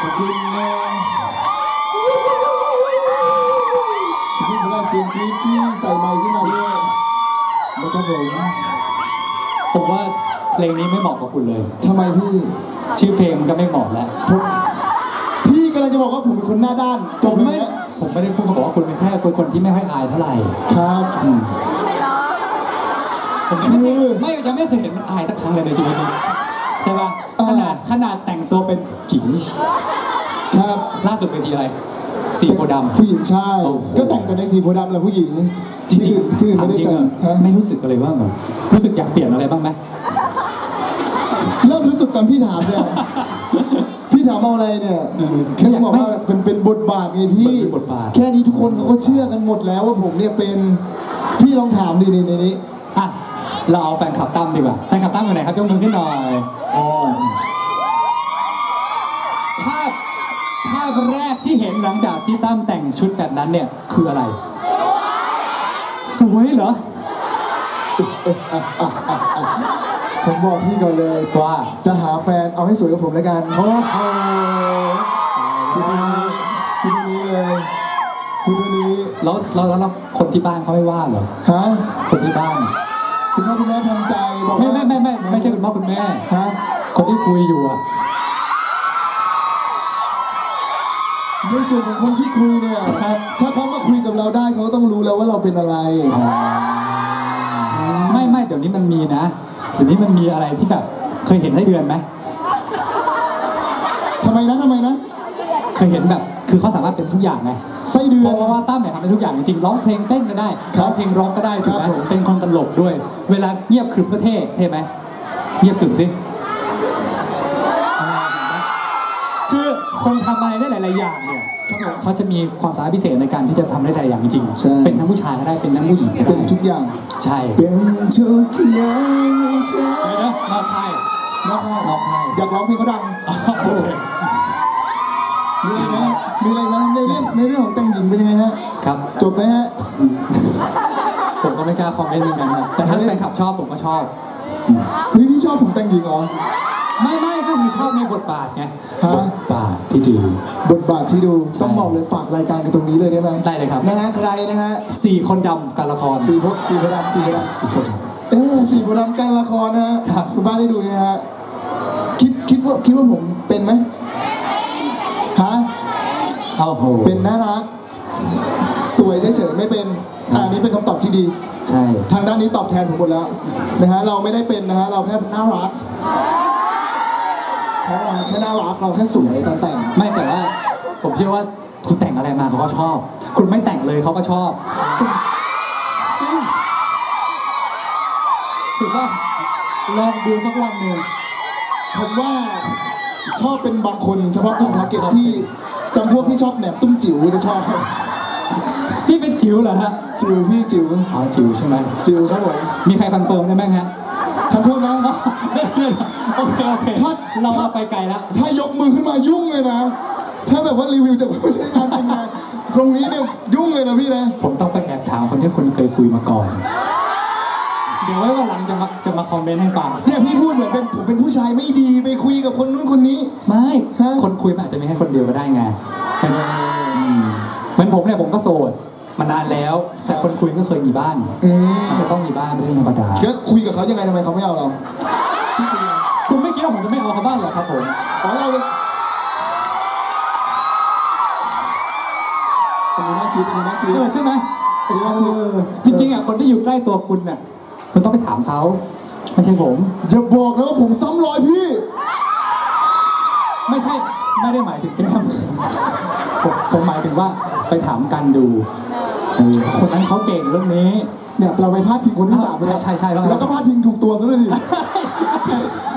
ขอบคุณนะขอบคุณสำหรับเสียงกรี๊ดที่ใส่ไมค์ขึ้นมาด้วยนะครับผมผมว่าเพลงนี้ไม่เหมาะกับคุณเลย ทำไมพี่ชื่อเพลงมันก็ไม่เหมาะแล้วผมพี่กำลังจะบอกว่าผมเป็นคนหน้าด้านจบมเลไม่ยนะผมไม่ได้พูดเขาบอกว่าคุณเป็นแค่เป็นคนที่ไม่ค่อยอายเท่าไหร่ครับอืมผมคือ ไม่ยังไม่เคยเห็นมันอายสักครั้งเลยในชีวิตนี้ใช่ป่ะขนาดขนาดแต่งตัวเป็นหญิง ครับ ล่าสุดเป็นทีอะไร สีโพธิ์ดำ ผู้หญิงใช่ โอ้โห ก็แต่งแต่ในสีโพธิ์ดำแหละผู้หญิงจริงที่อื่นที่อื่นถามไม่ได้จริงแต่งเหรอฮะไม่รู้สึกเลยว่าแบบรู้สึกอยากเปลี่ยนอะไรบ้างไหมเริ่มรู้สึกตอนพี่ถามเนี่ย พี่ถามเอาอะไรเนี่ยเออแค่บอกว่าเป็นเป็นบทบาทไงพี่เป็นบทบาทแค่นี้ทุกคนเขาก็เชื่อกันหมดแล้วว่าผมเนี่ยเป็น พี่ลองถามดิในในนี้ อะเราเอาแฟนคลับตั้มดีกว่าแฟนคลับตั้มอยู่ไหนครับยกมือขึ้นหน่อยอ๋อ ภาพ ภาพแรกที่เห็นหลังจากที่ตั้มแต่งชุดแบบนั้นเนี่ยคืออะไร สวยเหรอ ผมบอกพี่ก่อนเลยว่าจะหาแฟนเอาให้สวยกับผมแล้วกันโอ้โหคือทีนี้คือทีนี้เลยคือทีนี้แล้วแล้วแล้วแล้วคนที่บ้านเขาไม่ว่าเหรอฮะคนที่บ้าน คุณพ่อคุณแม่ทำใจบอกไม่ว่าไม่ไม่ไม่ไม่ใช่คุณพ่อคุณแม่ฮะคนที่คุยอยู่อะ ในส่วนของคนที่คุยเนี่ยครับ ถ้าเขามาคุยกับเราได้เขาก็ต้องรู้แล้วว่าเราเป็นอะไร ไม่ไม่เดี๋ยวนี้มันมีนะ เดี๋ยวนี้มันมีอะไรที่แบบเคยเห็นได้เดือนไหม ทำไมนะทำไมนะเคยเห็นแบบคือเขาสามารถเป็นทุกอย่างไงไส้เดือนเพราะว่าตั้มเนี่ยทำได้ทุกอย่างจริงๆร้องเพลงเต้นก็ได้ครับร้องเพลงร้องก็ได้ถูกไหมครับผม เป็นคนตลกด้วย เวลาเงียบขรึมก็เท่เท่ไหมเงียบขรึมสิ คือคนทำอะไรได้หลาย ๆ อย่างเนี่ยครับผมเขาจะมีความสามารถพิเศษในการที่จะทำได้หลายอย่างจริงใช่ๆเป็นทั้งผู้ชายก็ได้เป็นทั้งผู้หญิงก็เป็ได้นทุกอย่าง ใช่เป็นทุกอย่างในเธอเดี๋ยวนะนอกค่ายนอกให้นอกให้อยากร้องเพลงเขาดัง โอเค มีอะไรไหมมีอะไรไหมในเรื่องในเรื่องของแต่งหญิงเป็นยังไงฮะ ครับ จบไหมฮะ ผมก็ไม่กล้าคอมเมนต์เหมือนกันครับ แต่ถ้าแฟนคลับชอบผมก็ชอบ เฮ้ยพี่ชอบผมแต่งหญิงเหรอ ไม่ไม่ ก็คือชอบในบทบาทไงฮะ บทบาทที่ดี บทบาทที่ดูต้องบอกเลยฝากรายการกันตรงนี้เลยได้ไหมได้เลยครับ นะฮะใครนะฮะสี่คนดำการละครสีพดสีพดำสีพดำ สี่คนเออสีพดำการละครนะฮะครับคุณบ้านได้ดูนะฮะคิดคิดว่าคิดว่าผมเป็นไหมฮะเอาโห เป็นน่ารัก สวยเฉยๆไม่เป็นอะอันนี้เป็นคำตอบที่ดี ใช่ ทางด้านนี้ตอบแทนผมหมดแล้วนะฮะเราไม่ได้เป็นนะฮะเราแค่น่ารัก แค่เราแค่น่ารักเราแค่สวยตอนแต่งไม่แต่ว่า ผมเชื่อว่าคุณแต่งอะไรมาเขาก็ชอบ คุณไม่แต่งเลยเขาก็ชอบจริงถูกป่ะลองดูสักวันหนึ่งผมว่าชอบเป็นบางคนเฉพาะกลุ่มทาร์เก็ตที่จำพวกที่ชอบแหนมตุ้มจิ๋วจะชอบพี่เป็นจิ๋วเหรอฮะจิ๋วพี่จิ๋วอ๋อจิ๋วใช่ไหมจิ๋วครับผมมีใครคอนเฟิร์มได้ไหมฮะ ทานโทษนะ โอเคโอเคถ้า เราเอาไปไกลแล้ว ถ้ายกมือขึ้นมายุ่งเลยนะ ถ้าแบบว่ารีวิวจากผู้ใช้งานจริงนะตรงนี้เนี่ยยุ่งเลยนะพี่นะ ผมต้องไปแอบถามคนที่คุณเคยคุยมาก่อน เดี๋ยวไว้วันหลังจะมาจะมาคอมเมนต์ให้ฟัง เนี่ยพี่พูดเหมือนเป็นผมเป็นผู้ชายไม่ดีไปคุยกับคนนู้นคนนี้ ไม่ ฮะ คนคุยมันอาจจะมีแค่คนเดียวก็ได้ไงเป็นอืมเหมือนผมเนี่ยผมก็โสด มานานแล้ว แต่คนคุยก็เคยมีบ้างอืมมันจะต้องมีบ้างเป็นเรื่องธรรมดาก็คุยกับเขายังไงทำไมเขาไม่เอาเราคุณไม่คิดว่าผมจะไม่เอาเขาบ้างเหรอครับผมอ๋อเราอันนี้น่าคิดอันนี้น่าคิดเออใช่ไหมอันนี้น่าเอคิดอจริงๆอะคนที่อยู่ใกล้ตัวคุณเนี่ยคุณต้องไปถามเขาไม่ใช่ผม อย่าบอกนะว่าผมซ้ำรอยพี่ ไม่ใช่ไม่ได้หมายถึงแก้มผมผมหมายถึงว่าไปถามกันดูเออ คนนั้นเขาเก่งเรื่องนี้ เนี่ยเราไปพาดพิงคนที่สามไปใช่ใช่ใช่แล้วแล้วก็พาดพิงถูกตัวซะด้วยดิ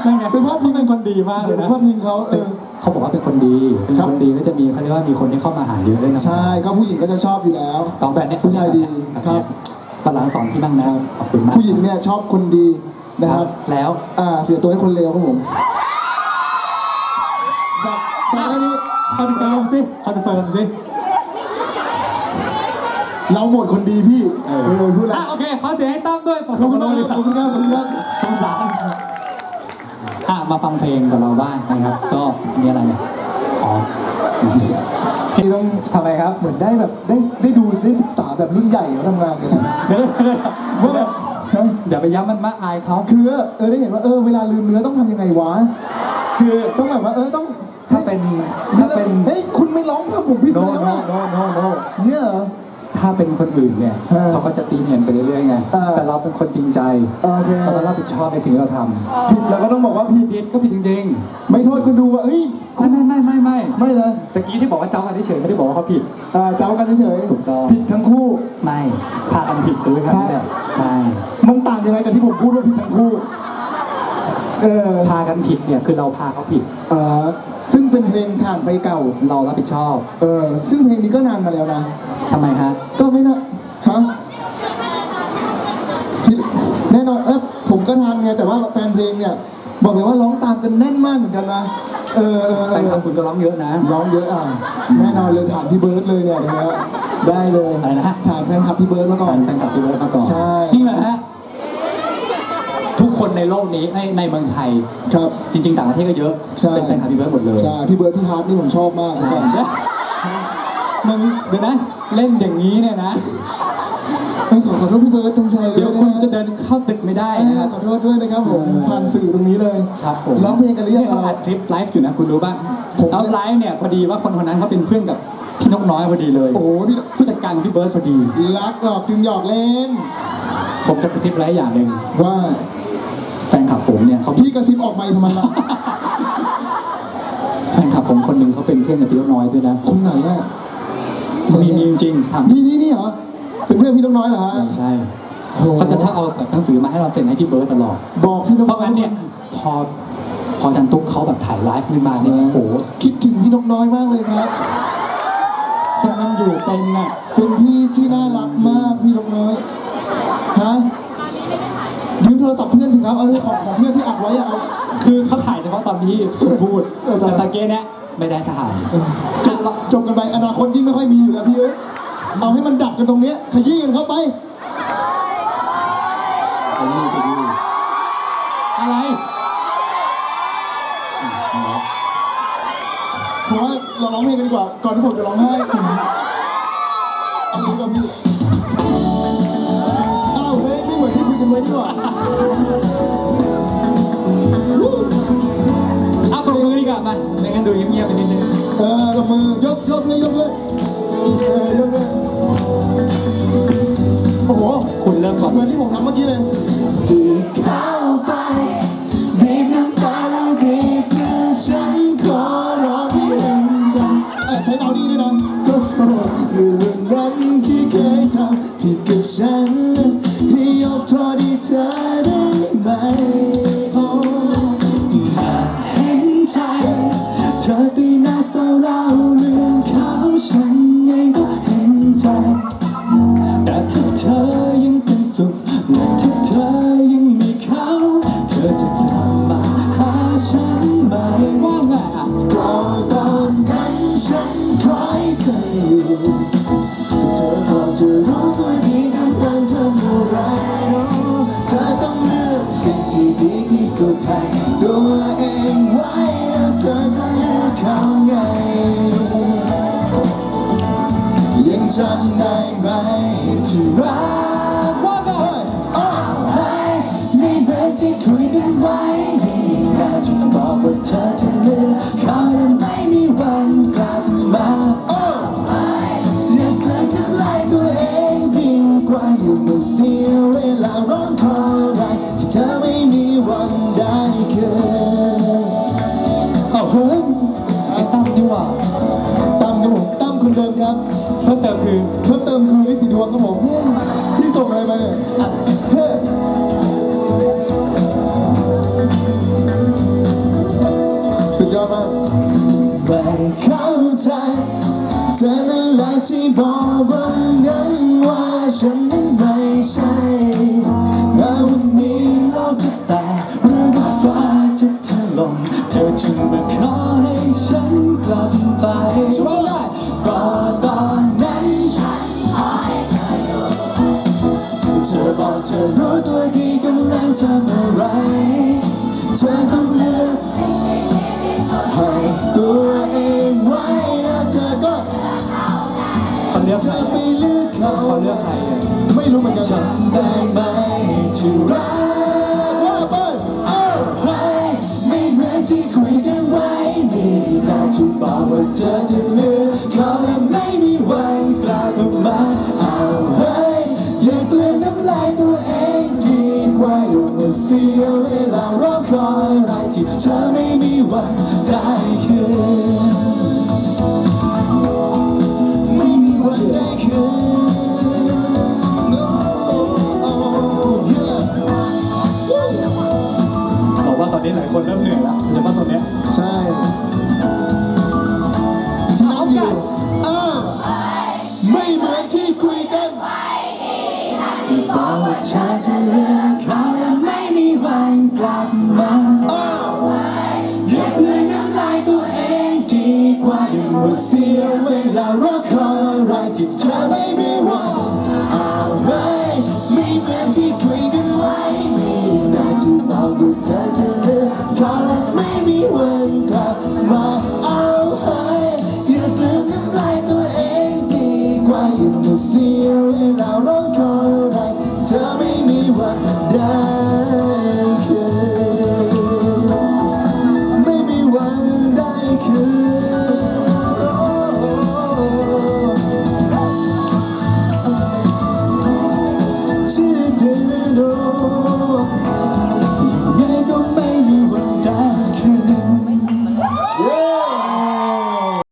นั่นไงไปพาดพิงเป็นคนดีมากอเลย่ายไปนะพาดพิงเขาเออ เขาบอกว่าเป็นคนดีเป็นครับ คนดีก็จะมีเขาเรียกว่ามีคนที่เข้ามาหาเยอะเลยนะใช่ก็ผู้หญิงก็จะชอบอยู่แล้วต้องแบบเนี้ยผู้ชายดีแบบครัเนี้บยตอนหลังสอนพี่บ้างนะขอบคุณมากผู้หญิงเนี่ยชอบคนดีนะครับ แล้วอ่าเสียตัวให้คนเลวครับผมฝากฝากอันนี้คอนเฟิร์มสิคอนเฟิร์มสิ เราหมดคนดีพี่เออเออพูดแล้วอะโอเคขอเสียงให้ตั้มด้วยขอบคุณครับขอบคุณครับขอบคุณครับสงสารอะมาฟังเพลงกับเราบ้างนะครับ ก็อันนี่อะไรอะอ๋อนี่ต้องทำไมครับ เหมือนได้แบบได้ได้ดูได้ศึกษาแบบรุ่นใหญ่เขาทำงานกันนะเดี๋ยวๆว่าแบบฮะๆอย่าไปย้ำมันมาอายเขาคือเออได้เห็นว่าเออเวลาลืมเนื้อต้องทำยังไงวะ คือต้องแบบว่าเออต้องถ้าเป็นถ้าเป็นเฮ้ยคุณไม่ร้องทำผมผิดโนแล้วโนอะโนโนโนเนี่ยเหรอ ถ้าเป็นคนอื่นเนี่ยเออเขาก็จะตีเนียนไปเรื่อยๆไงเออแต่เราเป็นคนจริงใจโอเค เราต้องรับผิดชอบในสิ่งที่เราทผิดแล้วก็ต้องบอกว่าผิดำผิดก็ผิดจริงไม่โทษคนดูว่าเฮ้ยๆไม่ไม่ไม่ไม่ไม่ไม่นะตะกี้ที่บอกว่าเจ้ากันเฉยๆไม่ได้บอกว่าเขาผิด อ่าเจ้ากันเฉยถูกต้อง ผิดทั้งคู่ ไม่พากันผิดไปด้วยกันนี่แหละใช่มันต่างยังไงกับที่ผมพูดว่าผิดทั้งคู่ เออพากันผิดเนี่ยคือเราพาเขาผิด อ่าซึ่ง เป็นเพลงฐานไฟเก่า เรารับผิดชอบเออซึ่งเพลงนี้ก็นานมาแล้วนะ ทำไมฮะ ก็ไม่นะฮะผิดแน่นอนเออผมก็ทานไงแต่ว่าแฟนเพลงเนี่ย บอกเลยว่าร้องตามกันแน่นมากเหมือนกันนะเออเออแฟนคเอลับอคุณก็ร้องเยอะนะ ร้องเยอะอะแน่นอนเลยถามพี่เบิร์ดเลยเนี่ยอย่างเงี้ยได้เลยอะไรนะ ถามแฟนคลับพี่เบิร์ดมาก่อน แฟนคลับพี่เบิร์ดมาก่อนใช่ จริงเหรอฮะ ทุกคนในโลกนี้ในในเมืองไทย ครับ จริง ๆ ต่างประเทศก็เยอะ ใช่ เป็นแฟนคลับพี่เบิร์ดหมดเลยใช่พี่เบิร์ดพี่ฮาร์ดนี่ผมชอบมากใช่ก่อนเดี๋ยวมึงเดี๋ยวนะ เล่นอย่างนี้เนี่ยนะเอ้ยขอขอโทษพี่เบิร์ดธงชัยด้เดี๋วยยวนะคุณฮะจะเดินเข้าตึกไม่ได้เอ้ยนะครับขอโทษด้วยนะครับผมผ่านสื่อตรงนี้เลยครับผมร้องเพลงกันหรือยังนี่เขาเราอัดคลิปไลฟ์อยู่นะคุณรู้ป่ะผม แล้วไลฟ์เนี่ยพอดีว่าคนคนนั้นเขาเป็นเพื่อนกับพี่นกน้อยพอดีเลยโอ้โหพี่ผู้จัดการของพี่เบิร์ดพอดี รักหลอกจึงหยอกเล่น ผมจะกระซิบไลฟ์อย่างหนึ่งว่าแฟนคลับ ผมเนี่ยเขาพี่กระซิบออกไมค์ทำไมล่ะ แฟนคลับผมคนหนึ่งเขาเป็นเพื่อนกับพี่นกน้อยด้วยนะคนไหนอะมีมีจริงๆถามนี่นี่นี่เหรอ เป็นเพื่อนพี่นกน้อยเหรอฮะใช่โอ้โหเขาจะชอบเอาแบบหนังสือมาให้เราเซ็นให้พี่เบิร์ดตลอด บอกพี่นกเพราะน้อยงั้นเนี่ยพอพอจันตุ๊กเขาแบบถ่ายไลฟ์ขึ้นมาเนี่ยโอ้โหคิดถึงพี่นกน้อยมากเลยครับ คนมันอยู่เป็นน่ะเป็นพี่ที่น่ารักมากพี่นกน้อย ฮะยืม โทรศัพท์เพื่อนสิครับ เอาเรื่องของของเพื่อนที่อัดไว้อะเอา คือเขาถ่ายเฉพาะตอนที่ผมพูด เออตอนแต่ตะเกียเนี่ยไม่ได้ถ่ายจบจบกันไปอนาคตยิ่งไม่ค่อยมีอยู่แล้วพี่เอ้ยเอาให้มันดับกันตรงเนี้ยขยี้กันเข้าไปอะไร ผมว่าเราร้องเพลงกันดีกว่าก่อนที่ผมจะร้องไห้เอาดีกว่าพี่ อนที่คุยกันไว้นี่หว่าอะปรบมือดีกว่ามาไม่งั้นดูเงียบๆไปนิดนึงเออตบมือยกยกเลยยกเลยเออยกเลยโอ้โหคุณเริ่มก่อนเหมือนที่ผมทำเมื่อกี้เลยดีดเข้าไปบีบน้ำตาแล้วบีบเพื่อฉันขอร้องให้เห็นใจเออใช้เดาดีด้วยนะก็โทษเรื่อ อยเธออยู่แต่เธอก็จะรู้ตัวดีกันตอนทำอะไรเธอต้องเลือกสิ่งที่ดีที่สุดให้ตัวเองไว้แล้วเธอก็เลือกเขาไงยังจำได้ไหมที่รัก วันนั้นว่าฉัน เขาเลือกใครอะไม่รู้เหมือนกันฉันได้ไหมที่รักว่าไปเอ้าไว้ไม่เหมือนที่คุยกันไว้นี่นาที่บอกว่าเธอจะเลือกเขาและไม่มีวันกล้าเข้ามาเอาเฮ้ยอย่าเกลือนน้ำลายตัวเองดีกว่าอยู่มาเสียเวลารอคอยอะไรที่เธอไม่มีวันได้ นนี้หลายคนเริ่มเหนื่อยแล้วเฉพาะตรงเนี้ยใช่ที่น้ำอยู่เออไม่เหมือนที่คุยกันที่บอกว่าเธอจะเลือกเขาและไม่มีวันกลับมาเอออย่าเปลือยน้ำลายตัวเองดีกว่าอย่ามาเสียเวลารอคอยอะไรที่เธอไม่มีวัน